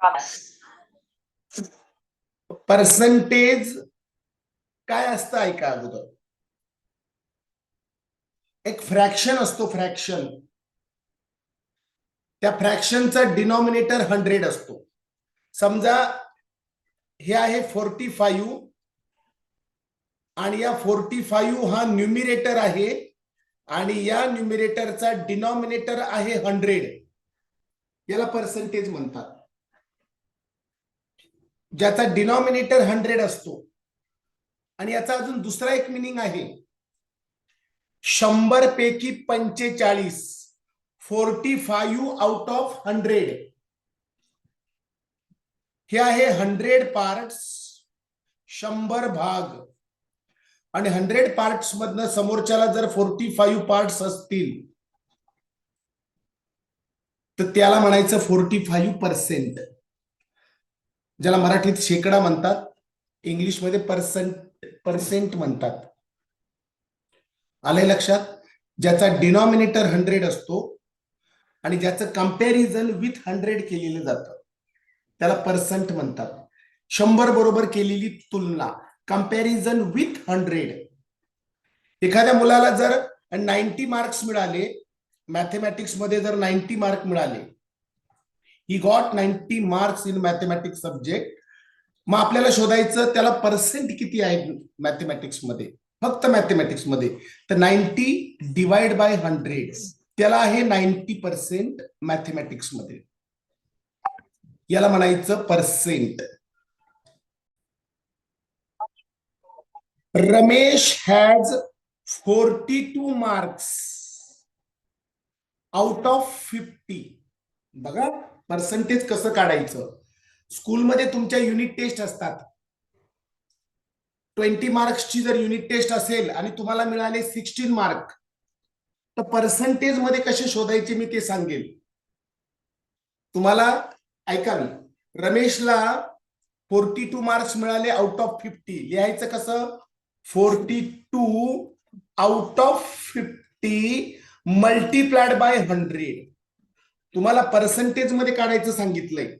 Promise. Percentage काय असतं ऐका अगोदर? एक फ्रॅक्शन असतो फ्रॅक्शन त्या फ्रॅक्शनचा डिनॉमिनेटर हंड्रेड असतो. समजा हे आहे फोर्टी फाईव्ह आणि या फोर्टी फाईव्ह हा न्युमिरेटर आहे आणि या न्युमिरेटरचा डिनॉमिनेटर आहे हंड्रेड याला पर्सेंटेज म्हणतात. ज्याचा डिनॉमिनेटर हंड्रेड असतो. आणि याचा अजून दुसरा एक मिनिंग आहे. शंभर पैकी पंचेचाळीस. Forty five out of hundred. हे आहे हंड्रेड पार्ट्स शंभर भाग. आणि हंड्रेड पार्ट्स मधनं समोरच्याला जर फोर्टी फाईव्ह पार्ट्स असतील तर त्याला म्हणायचं फोर्टी फाईव्ह पर्सेंट ज्याला मराठीत शेकडा म्हणतात इंग्लिशमध्ये पर्सेंट पर्सेंट म्हणतात. आले लक्षात? ज्याचा डिनॉमिनेटर हंड्रेड असतो आणि ज्याचं कंपॅरिझन विथ हंड्रेड केलेलं जातं. त्याला पर्सेंट म्हणतात. शंभर बरोबर केलेली तुलना कंपॅरिझन विथ हंड्रेड एखाद्या मुलाला जर नाईन्टी मार्क्स मिळाले मॅथमॅटिक्समध्ये जर नाईन्टी मार्क मिळाले he got ninety marks in mathematics subject मग आपल्याला शोधायचं त्याला पर्सेंट किती आहे मॅथमॅटिक्समध्ये? फक्त मॅथमॅटिक्समध्ये. तर नाईन्टी डिवाइड बाय हंड्रेड त्याला आहे नाईन्टी पर्सेंट मॅथमॅटिक्समध्ये. याला म्हणायचं percent Ramesh has forty two marks out of fifty बघा. पर्सेंटेज कसं काढायचं? स्कूलमध्ये तुमच्या युनिट टेस्ट असतात. ट्वेंटी मार्क्सची जर युनिट टेस्ट असेल आणि तुम्हाला मिळाले सिक्स्टीन मार्क तर पर्सेंटेजमध्ये कसे शोधायचे मी ते सांगेल. तुम्हाला ऐका मी रमेशला फोर्टी टू मार्क्स मिळाले आउट ऑफ फिफ्टी लिहायचं कसं? Forty two out of fifty multiplied by hundred तुम्हाला पर्सेंटेजमध्ये काढायचं सांगितलंय.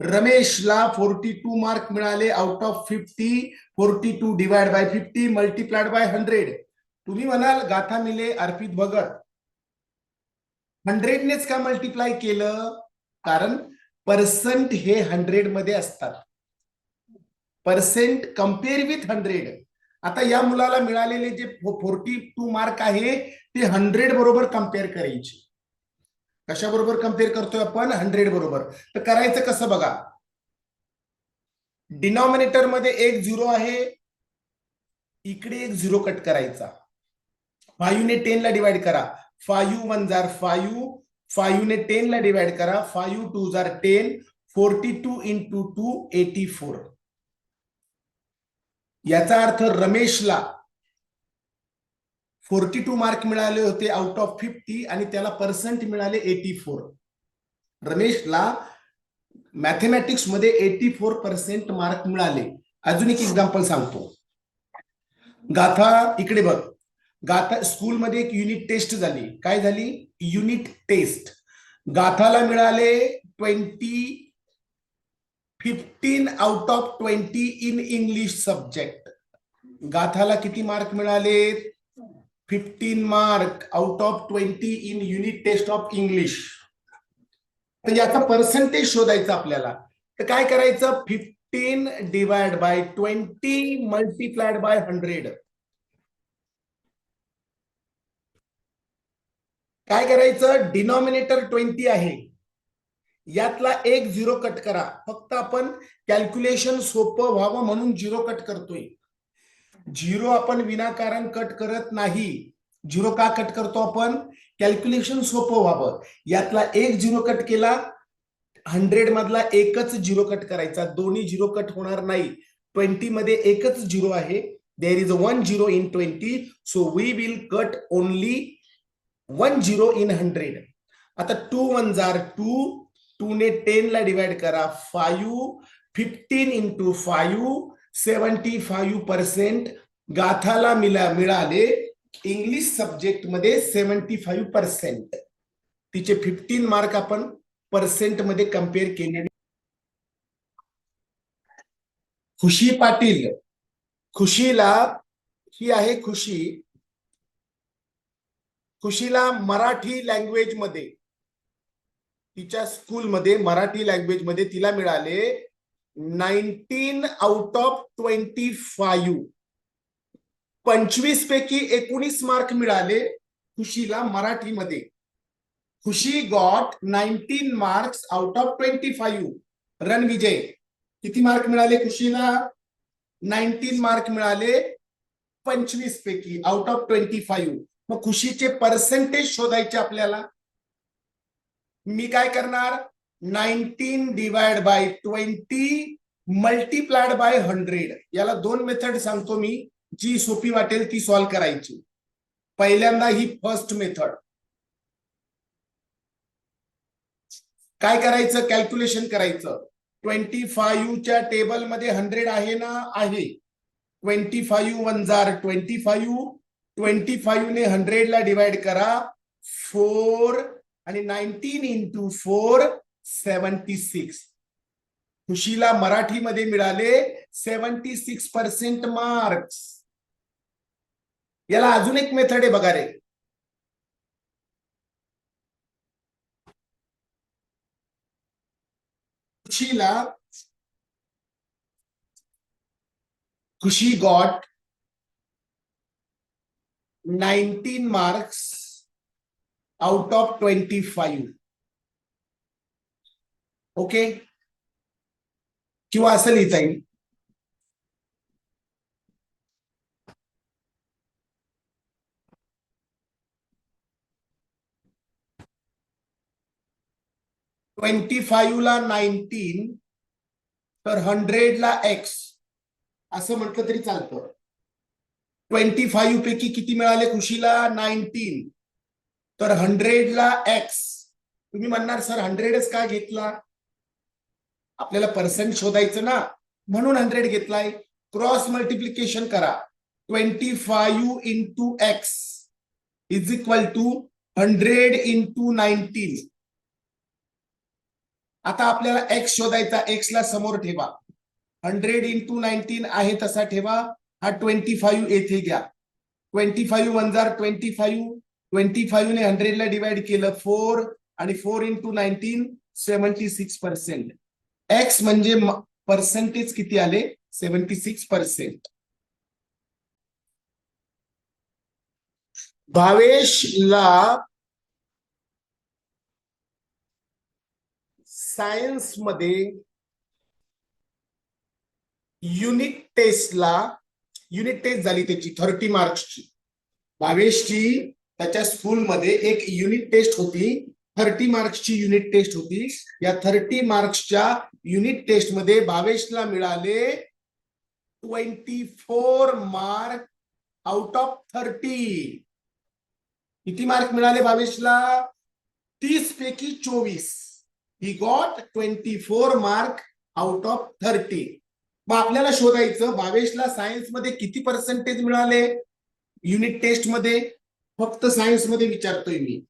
रमेशला फोर्टी टू मार्क मिळाले out of fifty forty two divide by fifty multiplied by hundred तुम्ही म्हणाल गाथा मिले अर्पित भगत. हंड्रेडनेच का मल्टिप्लाय केलं? कारण पर्सेंट हे हंड्रेडमध्ये असतात. पर्सेंट कंपेअर विथ हंड्रेड आता या मुलाला मिळालेले जे फोर्टी टू मार्क आहे ते हंड्रेड बरोबर कंपेअर करायचे. कशा बरोबर कंपेअर करतोय आपण? हंड्रेड बरोबर. तर करायचं कसं बघा? डिनॉमिनेटरमध्ये एक झिरो आहे. इकडे एक झिरो कट करायचा. फायू ने टेन ला डिवाइड करा. फायू वन जार फायू फायू ने टेन ला डिवाइड करा. फायू टू जार ten forty two into two eighty four याचा अर्थ रमेशला फोर्टी टू मार्क मिळाले होते आउट ऑफ फिफ्टी आणि त्याला पर्सेंट मिळाले एटी फोर रमेशला मॅथमॅटिक्समध्ये एटी फोर पर्सेंट मार्क मिळाले. अजून एक एक्झाम्पल सांगतो. गाथा इकडे बघ. गाथा स्कूलमध्ये एक युनिट टेस्ट झाली. काय झाली? युनिट टेस्ट गाथाला मिळाले twenty fifteen out of twenty in English subject गाथाला किती मार्क मिळाले fifteen mark out of twenty in unit test of English तर याचा पर्सेंटेज शोधायचा आपल्याला. तर काय करायचं? Fifteen divide by twenty multiplied by hundred काय करायचं? डिनॉमिनेटर ट्वेंटी आहे. यातला एक झिरो कट करा. फक्त आपण कॅल्क्युलेशन सोपं व्हावं म्हणून झिरो कट करतोय. झिरो आपण विनाकारण कट करत नाही. झिरो का कट करतो आपण? कॅल्क्युलेशन सोपं व्हावं. यातला एक झिरो कट केला हंड्रेड मधला एकच झिरो कट करायचा. दोन्ही झिरो कट होणार नाही. ट्वेंटी मध्ये एकच झिरो आहे. There is a one zero in twenty so we will cut only one zero in hundred आता टू वन जार टू टू ने टेन ला डिवाइड करा. Five fifteen into five seventy five percent गाथाला मिला मिळाले इंग्लिश सब्जेक्टमध्ये seventy five percent. तिचे fifteen mark आपण पर्सेंटमध्ये कंपेअर केले खुशी पाटील. खुशीला ही आहे खुशी. खुशीला मराठी लँग्वेजमध्ये तिच्या स्कूलमध्ये मराठी लँग्वेजमध्ये तिला मिळाले nineteen out of twenty five पंचवीस पैकी एकोणीस मार्क मिळाले खुशीला मराठीमध्ये. Khushi got nineteen marks out of twenty five Ranvijay किती मार्क मिळाले खुशीला? नाईन्टीन मार्क मिळाले पंचवीस पैकी आउट ऑफ ट्वेंटी फाईव्ह मग खुशीचे पर्सेंटेज शोधायचे आपल्याला. मी काय करणार? Nineteen divide by twenty multiplied by hundred. याला दोन मेथड सांगतो मी जी सोपी वाटेल ती सॉल्व्ह करायची. पहिल्यांदा ही फर्स्ट मेथड काय करायचं? कॅल्क्युलेशन करायचं. ट्वेंटी फाईव्हच्या टेबलमध्ये हंड्रेड आहे ना? आहे. ट्वेंटी फाईव्ह वन जार ट्वेंटी फाईव्ह ट्वेंटी फाईव्ह ने हंड्रेडला डिवाइड करा. फोर आणि nineteen into four seventy six. खुशीला मराठीमध्ये मिळाले सेवन्टी सिक्स पर्सेंट मार्क्स. याला अजून एक मेथड आहे बघा रे. खुशीला Khushi got nineteen marks out of twenty five okay? किंवा असं लिहिता येईल. ट्वेंटी फाईव्ह ला नाईन्टीन तर हंड्रेडला एक्स. असं म्हटलं तरी चालतं. ट्वेंटी फाईव्ह पैकी किती मिळाले खुशीला? नाईन्टीन. तर हंड्रेडला एक्स. तुम्ही म्हणणार सर हंड्रेडच का घेतला? आपल्याला पर्सेंट शोधायचं ना? म्हणून हंड्रेड घेतलाय. क्रॉस मल्टिप्लिकेशन करा. Twenty five into X is equal to hundred into nineteen आता आपल्याला एक्स शोधायचा एक्स ला समोर ठेवा. हंड्रेड इंटू नाईन्टीन आहे तसा ठेवा. हा ट्वेंटी फाईव्ह येथे घ्या. ट्वेंटी फाईव्ह वन जार ट्वेंटी फाईव्ह ट्वेंटी फाईव्ह ने हंड्रेडला डिवाइड केलं फोर आणि four into nineteen seventy six percent X म्हणजे पर्सेंटेज किती आले? सेव्हन्टी सिक्स पर्सेंट भावेशला सायन्समध्ये युनिट टेस्टला युनिट टेस्ट झाली त्याची थर्टी मार्क्सची भावेशची त्याच्या स्कूलमध्ये एक युनिट टेस्ट होती. थर्टी मार्क्सची युनिट टेस्ट होती. या थर्टी मार्क्सच्या युनिट टेस्टमध्ये भावेशला मिळाले twenty four mark out of thirty किती मार्क मिळाले भावेशला तीस पैकी चोवीस. He got twenty four mark out of thirty मग आपल्याला शोधायचं भावेशला सायन्समध्ये किती पर्सेंटेज मिळाले? युनिट टेस्टमध्ये. फक्त सायन्समध्ये विचारतोय मी.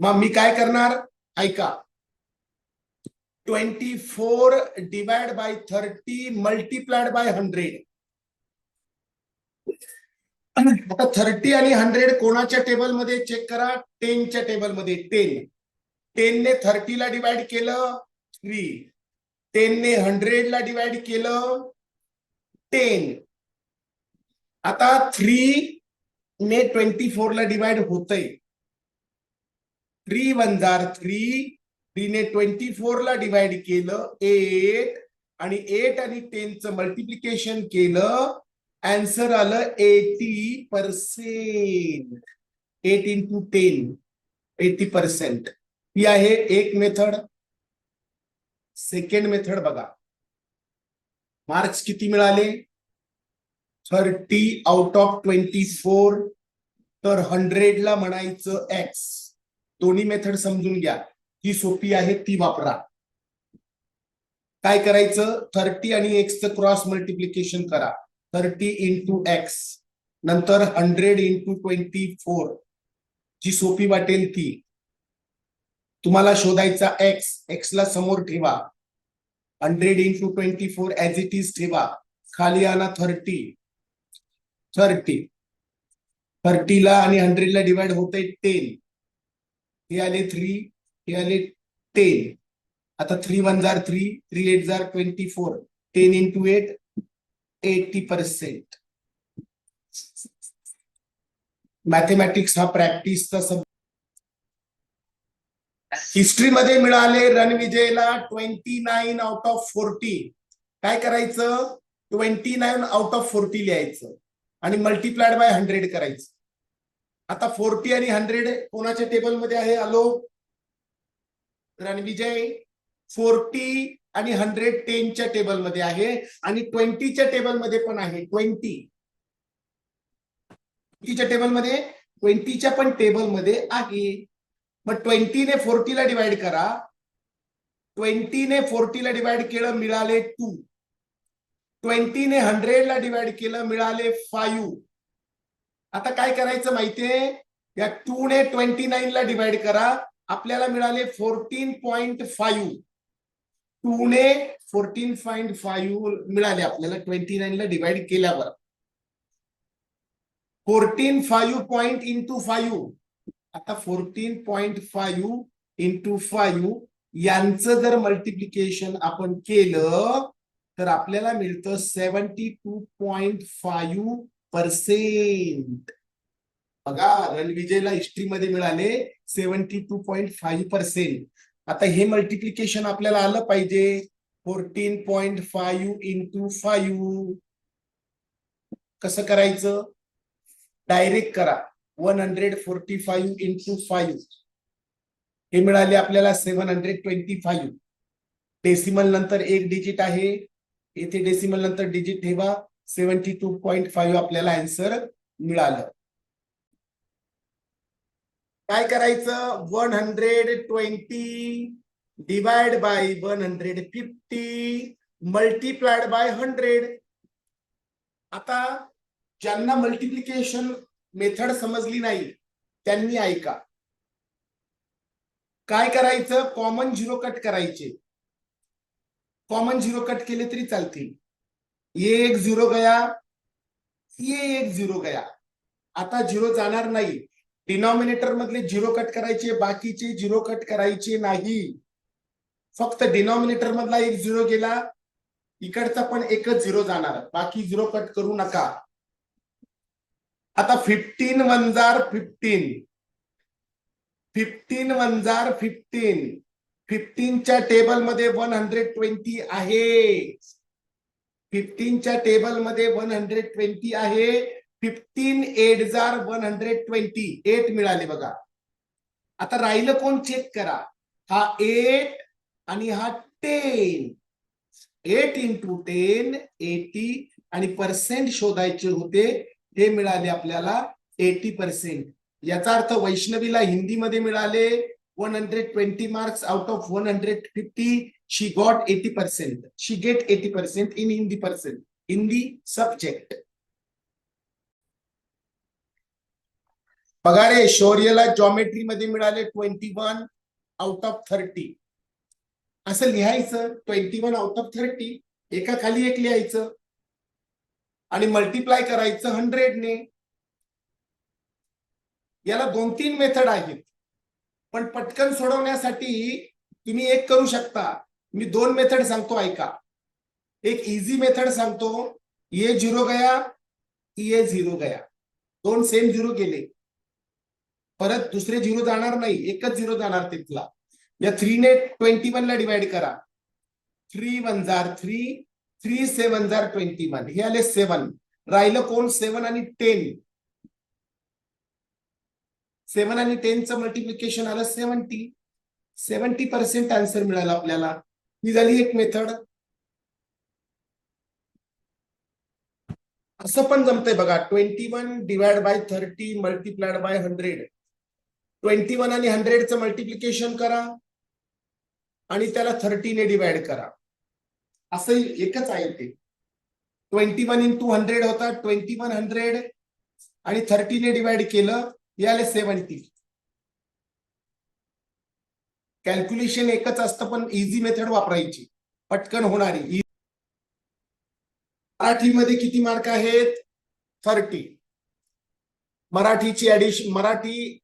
मग मी काय करणार? ऐका. Twenty four divide by thirty multiplied by hundred. आता थर्टी आणि हंड्रेड कोणाच्या टेबलमध्ये? चेक करा. टेनच्या टेबलमध्ये. टेन. टेनने थर्टीला डिवाइड केलं. थ्री टेनने हंड्रेडला डिवाइड केलं. टेन. आता थ्री ने ट्वेंटी फोरला डिवाइड होतंय. थ्री वन जार थ्री थ्रीने ट्वेंटी फोरला डिवाइड केलं एट आणि एट आणि टेनचं मल्टिप्लिकेशन केलं आन्सर आलं eighty percent eight into ten eighty percent ही आहे एक मेथड सेकंड मेथड बघा. मार्क्स किती मिळाले? Thirty out of twenty four तर हंड्रेडला म्हणायचं एक्स दोन्ही मेथड समजून घ्या. ही सोपी आहे ती वापरा. काय करायचं? थर्टी आणि एक्सचं क्रॉस मल्टिप्लिकेशन करा. थर्टी इंटू एक्स नंतर हंड्रेड इंटू ट्वेंटी फोर जी सोपी वाटेल ती. तुम्हाला शोधायचा एक्स एक्स ला समोर ठेवा. Hundred into twenty four as it is ठेवा. खाली आणा थर्टी. थर्टी. थर्टीला आणि हंड्रेडला डिवाइड होत टेन हे आले थ्री हे आले टेन आता थ्री वन जार थ्री थ्री एट जार twenty four ten into eight eighty percent mathematics हा प्रॅक्टिसचा सब हिस्ट्रीमध्ये मिळाले रणविजयला twenty nine out of forty काय करायचं? Twenty nine out of forty लिहायचं. आणि मल्टिप्लाइड बाय हंड्रेड करायचं. आता फोर्टी आणि हंड्रेड कोणाच्या टेबलमध्ये आहे? आलो रणविजय? फोर्टी आणि हंड्रेड टेनच्या टेबलमध्ये आहे आणि ट्वेंटीच्या टेबलमध्ये पण आहे. ट्वेंटी. ट्वेंटीच्या टेबलमध्ये ट्वेंटीच्या पण टेबलमध्ये आहे. मग ट्वेंटीने फोर्टीला डिवाइड करा. ट्वेंटीने फोर्टीला डिवाइड केलं मिळाले टू ट्वेंटीने हंड्रेडला डिवाइड केलं मिळाले फाईव्ह आता काय करायचं माहितीये? या टू ने ट्वेंटी नाईन ला डिवाइड करा. आपल्याला मिळाले फोर्टीन पॉइंट फाईव्ह टू ने फोर्टीन पॉइंट फाईव्ह मिळाले आपल्याला ट्वेंटी नाईन ला डिवाइड केल्यावर. Fourteen five point into five आता fourteen point five into five यांचं जर मल्टिप्लिकेशन आपण केलं तर आपल्याला मिळतं seventy two point five percent बघा रणविजयला हिस्ट्रीमध्ये मिळाले seventy two point five percent आता हे मल्टिप्लिकेशन आपल्याला आलं पाहिजे. Fourteen point five into five कसं करायचं? डायरेक्ट करा. One hundred forty five into five हे मिळाले आपल्याला seven hundred twenty five decimal नंतर एक डिजिट आहे. येथे डेसिमल नंतर डिजिट ठेवा. सेव्हन्टी टू पॉइंट फाईव्ह आपल्याला आन्सर मिळालं. काय करायचं? One hundred twenty divide by one hundred fifty multiplied by hundred. आता ज्यांना मल्टिप्लिकेशन मेथड समजली नाही त्यांनी ऐका. काय करायचं? कॉमन झिरो कट करायचे. कॉमन झिरो कट केले तरी चालतील. ये एक झिरो गया ये एक झिरो गया. आता झिरो जाणार नाही. डिनॉमिनेटर मधले झिरो कट करायचे बाकीचे झिरो कट करायचे नाही. फक्त डिनॉमिनेटर मधला एक झिरो गेला इकडचा पण एकच झिरो जाणार. बाकी झिरो कट करू नका. आता फिफ्टीन वनजार फिफ्टीन फिफ्टीन वनजार फिफ्टीन फिफ्टीनच्या टेबलमध्ये वन हंड्रेड ट्वेंटी आहे. फिफ्टीनच्या टेबलमध्ये वन हंड्रेड ट्वेंटी आहे. फिफ्टीन एट जार वन हंड्रेड ट्वेंटी एट मिळाले बघा. आता राहिलं कोण चेक करा? हा एट आणि हा ten eight into ten eighty आणि पर्सेंट शोधायचे होते. हे मिळाले आपल्याला एटी पर्सेंट याचा अर्थ वैष्णवीला हिंदीमध्ये मिळाले one hundred twenty marks out of one hundred fifty she got eighty percent she get eighty percent in Hindi person, Hindi subject बघा रे शौर्यला जॉमेट्री मध्ये मिळाले twenty one out of thirty असं लिहायचं twenty one out of thirty एका खाली एक लिहायचं. आणि मल्टिप्लाय करायचं हंड्रेडने याला दोन तीन मेथड आहेत. पण पटकन सोडवण्यासाठी तुम्ही एक करू शकता. मी दोन मेथड सांगतो ऐका. एक इझी मेथड सांगतो. ये झिरो गया ये झिरो गया. दोन सेम झिरो गेले. परत दुसरे झिरो जाणार नाही. एकच झिरो जाणार तिथला. या थ्रीने ट्वेंटी वन ला डिवाइड करा. थ्री वन जार थ्री थ्री सेवन जार ट्वेंटी वन हे आले सेवन राहिलं कोण? सेवन आणि टेन सेवन आणि टेनचं मल्टिप्लिकेशन आलं सेवन्टी सेवन्टी पर्सेंट आन्सर मिळाला आपल्याला. ही झाली एक मेथड. असं पण जमतंय बघा twenty one divide by thirty multiplied by hundred twenty one आणि हंड्रेडचं मल्टिप्लिकेशन करा आणि त्याला थर्टीने डिवाइड करा. असं एकच आहे ते. ट्वेंटी वन इंटू हंड्रेड होता ट्वेंटी वन हंड्रेड आणि थर्टीने डिवाइड केलं याला सेवन्टी कॅल्क्युलेशन एकच असतं पण इझी मेथड वापरायची. पटकन होणारी. मराठीमध्ये किती मार्क आहेत? थर्टी मराठीची ऍडिशन मराठी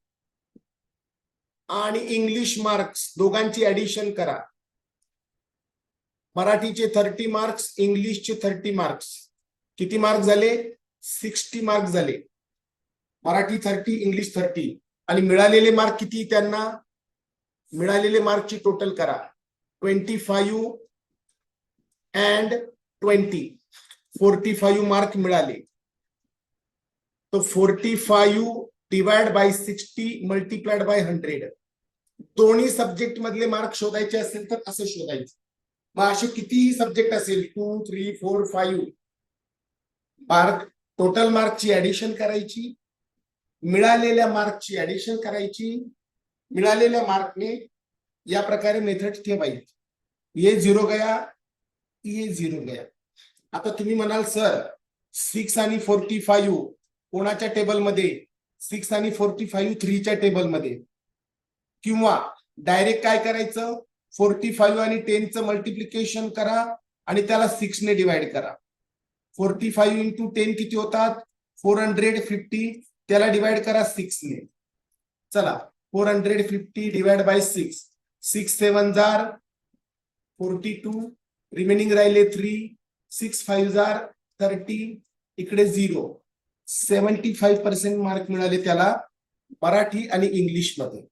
आणि इंग्लिश मार्क्स दोघांची ऍडिशन करा. मराठीचे थर्टी मार्क्स इंग्लिशचे थर्टी मार्क्स किती मार्क झाले? सिक्स्टी मार्क झाले. मराठी थर्टी इंग्लिश थर्टी आणि मिळालेले मार्क किती त्यांना? मिळालेले मार्कची टोटल करा. Twenty five and twenty forty five mark मिळाले. तो forty five divide by sixty multiplied by hundred दोन्ही सब्जेक्ट मधले मार्क शोधायचे असेल तर असं शोधायचं. मग असे कितीही सब्जेक्ट असेल two three four five mark total मार्कची addition करायची मिळालेल्या मार्कची ऍडिशन करायची मिळालेल्या मार्कने या प्रकारे मेथड ठेवायची. ये झिरो गया ये झिरो गया. आता तुम्ही म्हणाल सर सिक्स आणि फोर्टी फाईव्ह कोणाच्या टेबलमध्ये? सिक्स आणि फोर्टी फाईव्ह थ्रीच्या टेबलमध्ये. किंवा डायरेक्ट काय करायचं? फोर्टी फाईव्ह आणि टेनचं मल्टिप्लिकेशन करा आणि त्याला सिक्सने डिवाइड करा. फोर्टी फाईव्ह इंटू टेन किती होतात? फोर हंड्रेड फिफ्टी त्याला डिवाइड करा सिक्सने चला. Four hundred fifty divide by six six seven jar forty two remaining राहिले थ्री सिक्स फाईव्ह जार थर्टी इकडे zero seventy five percent mark मिळाले त्याला मराठी आणि इंग्लिशमध्ये